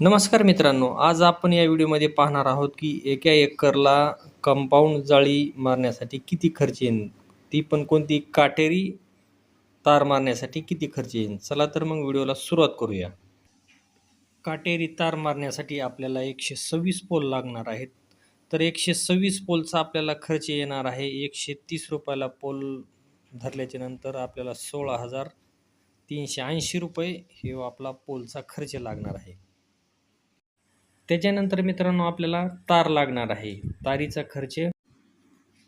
नमस्कार मित्रांनो आज आपण या व्हिडिओमध्ये पाहणार आहोत की एका एकरला कंपाऊंड जाळी मारण्यासाठी किती खर्च येईल? ती पण कोणती? काटेरी तार मारण्यासाठी किती खर्च येईल? चला तर मग व्हिडिओला सुरुवात करूया. काटेरी तार मारण्यासाठी आपल्याला एकशे सव्वीस पोल लागणार आहेत. तर एकशे सव्वीस पोलचा आपल्याला खर्च येणार आहे. एकशे तीस रुपयाला पोल धरल्याच्या नंतर आपल्याला सोळा हजार तीनशे ऐंशी रुपये हे आपला पोलचा खर्च लागणार आहे. त्याच्यानंतर मित्रांनो आपल्याला तार लागणार आहे. तारीचा खर्च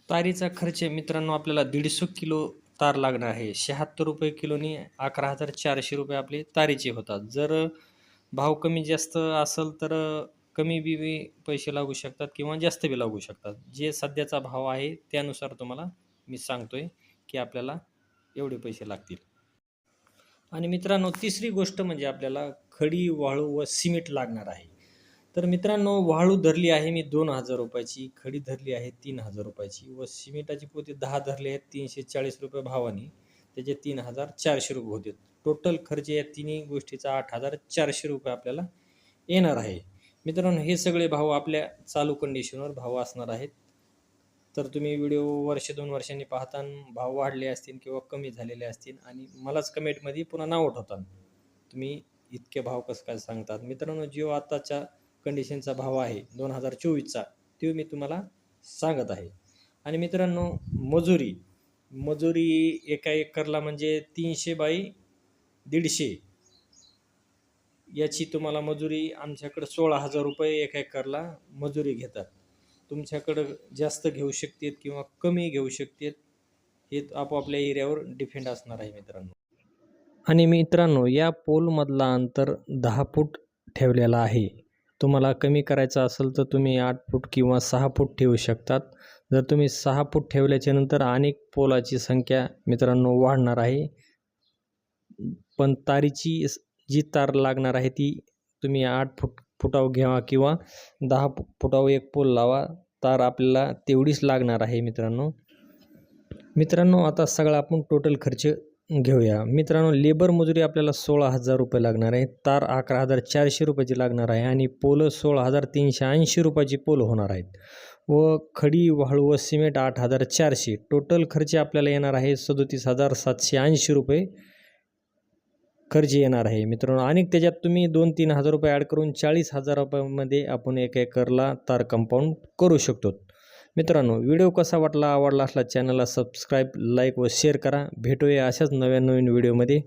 तारीचा खर्च मित्रांनो आपल्याला दीडशे किलो तार लागणार आहे. शहात्तर रुपये किलोनी अकरा हजार चारशे रुपये आपले तारीचे होतात. जर भाव कमी जास्त असेल तर कमी बी पैसे लागू शकतात किंवा जास्त बी लागू शकतात. जे सध्याचा भाव आहे त्यानुसार तुम्हाला मी सांगतोय की आपल्याला एवढे पैसे लागतील. आणि मित्रांनो तिसरी गोष्ट म्हणजे आपल्याला खडी वाळू व सिमेंट लागणार आहे. तर मित्रांनो वाळू धरली आहे मी दोन हजार रुपयाची खडी धरली आहे तीन हजार रुपयाची व सिमेंटाची पोती दहा धरले आहेत तीनशे चाळीस रुपये भावाने. त्याचे तीन हजार चारशे रुपये होते. टोटल खर्च या तिन्ही गोष्टीचा आठ हजार चारशे रुपये आपल्याला येणार आहे. मित्रांनो हे सगळे भाव आपल्या चालू कंडिशनवर भाव असणार आहेत. तर तुम्ही व्हिडिओ वर्ष दोन वर्षांनी पाहताना भाव वाढले असतील किंवा कमी झालेले असतील आणि मलाच कमेंटमध्ये पुन्हा नाव उठवतात तुम्ही इतके भाव कसं काय सांगतात? मित्रांनो जिओ आताच्या कंडिशनचा भाव आहे दोन हजार चोवीसचा तो मी तुम्हाला सांगत आहे. आणि मित्रांनो मजुरी. मजुरी एका एकरला म्हणजे तीनशे बाई दीडशे. याची तुम्हाला मजुरी आमच्याकडं सोळा हजार रुपये एका एकरला मजुरी घेतात. तुमच्याकडं जास्त घेऊ शकतात किंवा कमी घेऊ शकतात हे आपापल्या एरियावर डिपेंड असणार आहे मित्रांनो. आणि मित्रांनो या पोलमधला अंतर दहा फूट ठेवलेला आहे. तुम्हाला कमी करायचं असेल तर तुम्ही आठ फूट किंवा सहा फूट ठेवू शकतात. जर तुम्ही सहा फूट ठेवल्याच्या नंतर अनेक पोलाची संख्या मित्रांनो वाढणार आहे. पण तारीची जी तार लागणार आहे ती तुम्ही आठ फूट फुटाव घ्यावा किंवा दहा फुटाव एक पोल लावा. तार आपल्याला तेवढीच लागणार आहे मित्रांनो. मित्रांनो आता सगळा आपण टोटल खर्च घेऊया. मित्रांनो लेबर मजुरी आपल्याला सोळा हजार रुपये लागणार आहे. तार अकरा हजार चारशे रुपयाची लागणार आहे आणि पोलं सोळा हजार तीनशे ऐंशी रुपयाची पोल होणार आहेत. व खडी वाळू व सिमेंट आठ हजार चारशे. टोटल खर्च आपल्याला येणार आहे सदोतीस हजार सातशे ऐंशी रुपये खर्च येणार आहे. मित्रांनो आणि त्याच्यात तुम्ही दोन तीन हजार रुपये ॲड करून चाळीस हजार रुपयामध्ये आपण एक एकरला तार कंपाऊंड करू शकतो. मित्रांनो व्हिडिओ कसा वाटला आवडला असला चॅनलला सबस्क्राईब लाईक व शेअर करा. भेटूया अशाच नव्या नवीन व्हिडिओमध्ये.